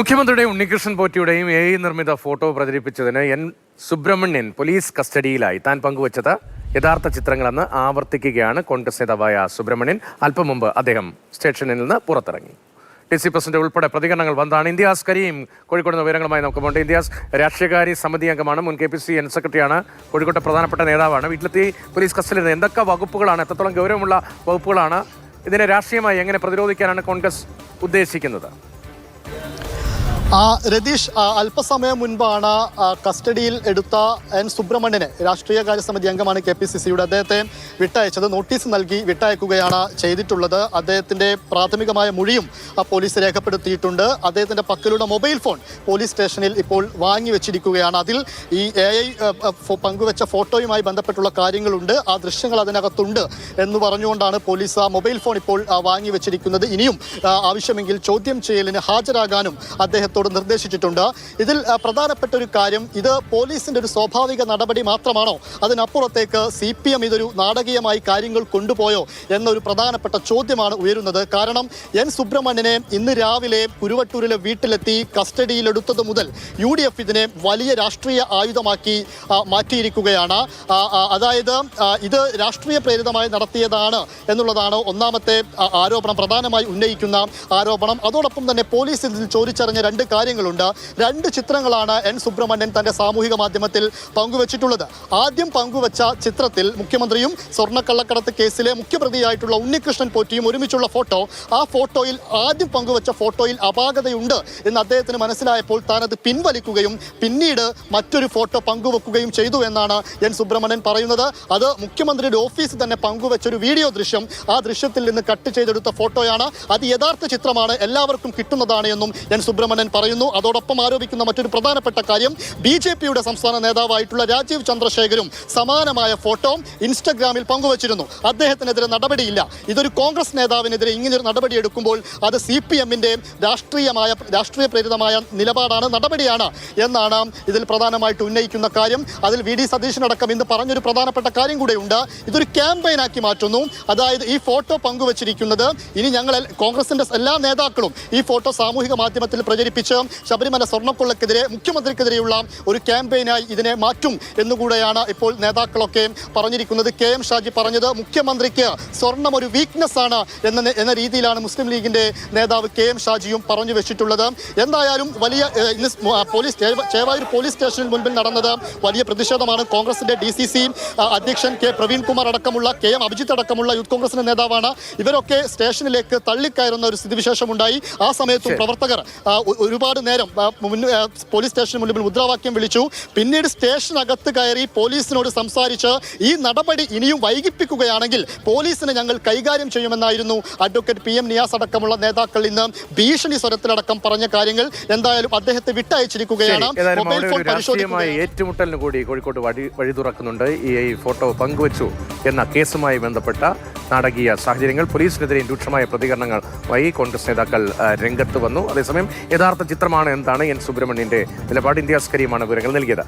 മുഖ്യമന്ത്രിയുടെ ഉണ്ണികൃഷ്ണൻ പോറ്റിയുടെയും A I നിർമ്മിത ഫോട്ടോ പ്രചരിപ്പിച്ചതിന് എൻ സുബ്രഹ്മണ്യൻ പോലീസ് കസ്റ്റഡിയിലായി. താൻ പങ്കുവച്ചത് യഥാർത്ഥ ചിത്രങ്ങളെന്ന് ആവർത്തിക്കുകയാണ് കോൺഗ്രസ് നേതാവായ സുബ്രഹ്മണ്യൻ. അല്പം മുമ്പ് അദ്ദേഹം സ്റ്റേഷനിൽ നിന്ന് പുറത്തിറങ്ങി. ഡി സി പ്രസിഡന്റ് ഉൾപ്പെടെ പ്രതികരണങ്ങൾ വന്നതാണ്. ഇന്ത്യാസ് കരീം കോഴിക്കോട് വിവരങ്ങളുമായി നമുക്ക് പോകേണ്ട ഇന്ത്യാസ് രാഷ്ട്രീയകാര്യ സമിതി അംഗമാണ്. മുൻ കെ പി സി എൻ സെക്രട്ടറിയാണ് കോഴിക്കോട്ടെ പ്രധാനപ്പെട്ട നേതാവാണ്. വീട്ടിലെത്തി പോലീസ് കസ്റ്റഡിയിൽ എന്തൊക്കെ വകുപ്പുകളാണ്? എത്രത്തോളം ഗൗരവമുള്ള വകുപ്പുകളാണ്? ഇതിനെ രാഷ്ട്രീയമായി എങ്ങനെ പ്രതിരോധിക്കാനാണ് കോൺഗ്രസ് ഉദ്ദേശിക്കുന്നത്? രതീഷ് ആ, അല്പസമയം മുൻപാണ് കസ്റ്റഡിയിൽ എടുത്ത എൻ. സുബ്രഹ്മണ്യനെ രാഷ്ട്രീയകാര്യ സമിതി അംഗമാണ് കെ. പി. സി. സിയുടെ അദ്ദേഹത്തെ വിട്ടയച്ചത് നോട്ടീസ് നൽകി വിട്ടയക്കുകയാണ് ചെയ്തിട്ടുള്ളത്. അദ്ദേഹത്തിന്റെ പ്രാഥമികമായ മൊഴിയും പോലീസ് രേഖപ്പെടുത്തിയിട്ടുണ്ട്. അദ്ദേഹത്തിന്റെ പക്കലുള്ള മൊബൈൽ ഫോൺ പോലീസ് സ്റ്റേഷനിൽ ഇപ്പോൾ വാങ്ങി വെച്ചിരിക്കുകയാണ്. അതിൽ ഈ എ. ഐ പങ്കുവെച്ച ഫോട്ടോയുമായി ബന്ധപ്പെട്ടുള്ള കാര്യങ്ങളുണ്ട്. ആ ദൃശ്യങ്ങൾ അതിനകത്തുണ്ട് എന്ന് പറഞ്ഞുകൊണ്ടാണ് പോലീസ് ആ മൊബൈൽ ഫോൺ ഇപ്പോൾ വാങ്ങി വെച്ചിരിക്കുന്നത്. ഇനിയും ആവശ്യമെങ്കിൽ ചോദ്യം ചെയ്യലിന് ഹാജരാകാനും അദ്ദേഹത്തോട് നിർദ്ദേശിച്ചിട്ടുണ്ട്. ഇതിൽ പ്രധാനപ്പെട്ട ഒരു കാര്യം ഇത് പോലീസിന്റെ ഒരു സ്വാഭാവിക നടപടി മാത്രമാണോ? അതിനപ്പുറത്തേക്ക് സി പി എം ഇതൊരു നാടകീയമായി കാര്യങ്ങൾ കൊണ്ടുപോയോ എന്നൊരു പ്രധാനപ്പെട്ട ചോദ്യമാണ് ഉയരുന്നത്. കാരണം എൻ. സുബ്രഹ്മണ്യനെ ഇന്ന് രാവിലെ കുരുവട്ടൂരിലെ വീട്ടിലെത്തി കസ്റ്റഡിയിലെടുത്തത് മുതൽ യു ഡി എഫ് ഇതിനെ വലിയ രാഷ്ട്രീയ ആയുധമാക്കി മാറ്റിയിരിക്കുകയാണ്. അതായത് ഇത് രാഷ്ട്രീയ പ്രേരിതമായി നടത്തിയതാണ് എന്നുള്ളതാണ് ഒന്നാമത്തെ ആരോപണം. പ്രധാനമായി ഉന്നയിക്കുന്ന ആരോപണം. അതോടൊപ്പം തന്നെ പോലീസ് ഇതിൽ ചോദിച്ചറിഞ്ഞ രണ്ട് കാര്യങ്ങളുണ്ട്. രണ്ട് ചിത്രങ്ങളാണ് എൻ സുബ്രഹ്മണ്യൻ തന്റെ സാമൂഹിക മാധ്യമത്തിൽ പങ്കുവച്ചിട്ടുള്ളത്. ആദ്യം പങ്കുവച്ച ചിത്രത്തിൽ മുഖ്യമന്ത്രിയും സ്വർണക്കള്ളക്കടത്ത് കേസിലെ മുഖ്യപ്രതിയായിട്ടുള്ള ഉണ്ണികൃഷ്ണൻ പോറ്റിയും ഒരുമിച്ചുള്ള ഫോട്ടോ ആ ഫോട്ടോയിൽ ആദ്യം പങ്കുവച്ച ഫോട്ടോയിൽ അപാകതയുണ്ട് എന്ന് അദ്ദേഹത്തിന് മനസ്സിലായപ്പോൾ താനത് പിൻവലിക്കുകയും പിന്നീട് മറ്റൊരു ഫോട്ടോ പങ്കുവെക്കുകയും ചെയ്തു എന്നാണ് എൻ സുബ്രഹ്മണ്യൻ പറയുന്നത്. അത് മുഖ്യമന്ത്രിയുടെ ഓഫീസിൽ തന്നെ പങ്കുവെച്ച ഒരു വീഡിയോ ദൃശ്യം. ആ ദൃശ്യത്തിൽ നിന്ന് കട്ട് ചെയ്തെടുത്ത ഫോട്ടോയാണ്. അത് യഥാർത്ഥ ചിത്രമാണ്. എല്ലാവർക്കും കിട്ടുന്നതാണ് എന്നും എൻ സുബ്രഹ്മണ്യൻ പറയുന്നു. അതോടൊപ്പം ആരോപിക്കുന്ന മറ്റൊരു പ്രധാനപ്പെട്ട കാര്യം ബി ജെ പിയുടെ സംസ്ഥാന നേതാവായിട്ടുള്ള രാജീവ് ചന്ദ്രശേഖരും സമാനമായ ഫോട്ടോ ഇൻസ്റ്റഗ്രാമിൽ പങ്കുവച്ചിരുന്നു. അദ്ദേഹത്തിനെതിരെ നടപടിയില്ല. ഇതൊരു കോൺഗ്രസ് നേതാവിനെതിരെ ഇങ്ങനൊരു നടപടി എടുക്കുമ്പോൾ അത് സി പി എമ്മിന്റെ രാഷ്ട്രീയമായ രാഷ്ട്രീയ പ്രേരിതമായ നിലപാടാണ് നടപടിയാണ് എന്നാണ് ഇതിൽ പ്രധാനമായിട്ട് ഉന്നയിക്കുന്ന കാര്യം. അതിൽ വി ഡി സതീശനടക്കം ഇന്ന് പറഞ്ഞൊരു പ്രധാനപ്പെട്ട കാര്യം കൂടെയുണ്ട്. ഇതൊരു ക്യാമ്പയിനാക്കി മാറ്റുന്നു. അതായത് ഈ ഫോട്ടോ പങ്കുവച്ചിരിക്കുന്നത് ഇനി ഞങ്ങൾ കോൺഗ്രസിന്റെ എല്ലാ നേതാക്കളും ഈ ഫോട്ടോ സാമൂഹിക മാധ്യമത്തിൽ പ്രചരിപ്പിച്ച് ശബരിമല സ്വർണക്കൊള്ളക്കെതിരെ മുഖ്യമന്ത്രിക്കെതിരെയുള്ള ഒരു ക്യാമ്പയിനായി ഇതിനെ മാറ്റും എന്നുകൂടെയാണ് ഇപ്പോൾ നേതാക്കളൊക്കെ പറഞ്ഞിരിക്കുന്നത്. കെ എം ഷാജി പറഞ്ഞത് മുഖ്യമന്ത്രിക്ക് സ്വർണം ഒരു വീക്ക്നെസ് ആണ് എന്ന എന്ന രീതിയിലാണ് മുസ്ലിം ലീഗിന്റെ നേതാവ് കെ എം ഷാജിയും പറഞ്ഞു വെച്ചിട്ടുള്ളത്. എന്തായാലും വലിയ ഇന്ന് പോലീസ് ചേവ- ചേവായൂർ പോലീസ് സ്റ്റേഷനിൽ മുൻപിൽ നടന്നത് വലിയ പ്രതിഷേധമാണ്. കോൺഗ്രസിന്റെ ഡി സി സി അധ്യക്ഷൻ കെ പ്രവീൺ കുമാർ അടക്കമുള്ള കെ എം അഭിജിത്ത് അടക്കമുള്ള യൂത്ത് കോൺഗ്രസിന്റെ നേതാവാണ്. ഇവരൊക്കെ സ്റ്റേഷനിലേക്ക് തള്ളിക്കയറുന്ന ഒരു സ്ഥിതിവിശേഷമുണ്ടായി. ആ സമയത്ത് പ്രവർത്തകർ ഒരുപാട് നേരം പോലീസ് സ്റ്റേഷന് മുന്നിൽ മുദ്രാവാക്യം വിളിച്ചു. പിന്നീട് സ്റ്റേഷനകത്ത് കയറി പോലീസിനോട് സംസാരിച്ച് ഈ നടപടി ഇനിയും വൈകിപ്പിക്കുകയാണെങ്കിൽ പോലീസിനെ ഞങ്ങൾ കൈകാര്യം ചെയ്യുമെന്നായിരുന്നു അഡ്വക്കേറ്റ് പി എം നിയാസ് അടക്കമുള്ള നേതാക്കൾ ഇന്ന് ഭീഷണി സ്വരത്തിലടക്കം പറഞ്ഞ കാര്യങ്ങൾ എന്തായാലും അദ്ദേഹത്തെ വിട്ടയച്ചിരിക്കുകയാണ്. മൊബൈൽ ഫോൺ പരിശോധിക്കുകയാണ് ഏറ്റുമുട്ടലിന് കൂടി കോഴിക്കോട് വഴി വഴി തുറക്കുന്നുണ്ട് ഈ ഫോട്ടോ പങ്കുവച്ചു എന്ന കേസുമായി ബന്ധപ്പെട്ട നാടകീയ സാഹചര്യങ്ങൾ പോലീസിനെതിരെയും രൂക്ഷമായ പ്രതികരണങ്ങൾ വൈ കോൺഗ്രസ് നേതാക്കൾ രംഗത്ത് വന്നു. അതേസമയം യഥാർത്ഥ ചിത്രമാണ് എന്താണ്? എൻ സുബ്രഹ്മണ്യന്റെ നിലപാട്. ഇന്ത്യാസ്കരിയുമാണ് വിവരങ്ങൾ നൽകിയത്.